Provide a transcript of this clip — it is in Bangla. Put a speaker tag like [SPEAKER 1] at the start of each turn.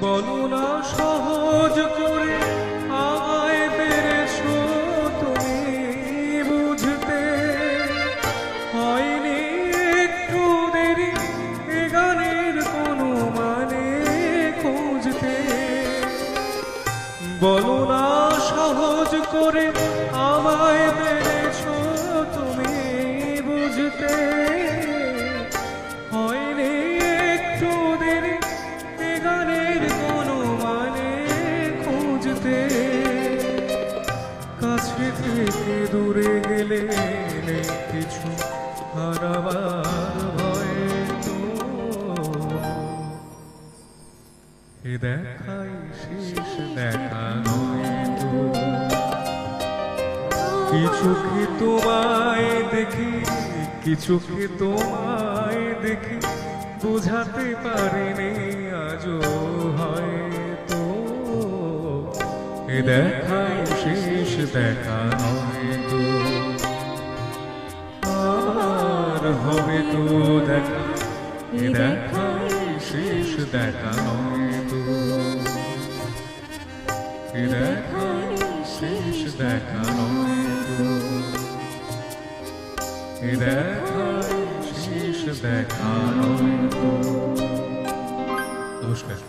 [SPEAKER 1] বলো না সহজ করে আমায় পেরেছ তুমি বুঝতে। হয়নি একটু দেরি, এ গানের কোনো মানে খুঁজতে। বলো না সহজ করে আমায় পেরেছ তুমি বুঝতে। দূরে গেলে কিছু হারাবার ভয় তো। দেখাই শেষ দেখা তো। কিছু কি তোমায় দেখি, কিছু কি তোমায় দেখি, বোঝাতে পারিনি আজও হয়তো এ দেখাই শেষ দেখা নয় তো আর হবে তো দেখা এ দেখাই শেষ দেখা নয় তো এ দেখাই শেষ দেখা নয় তো এ দেখাই শেষ দেখা নয় তো নমস্কার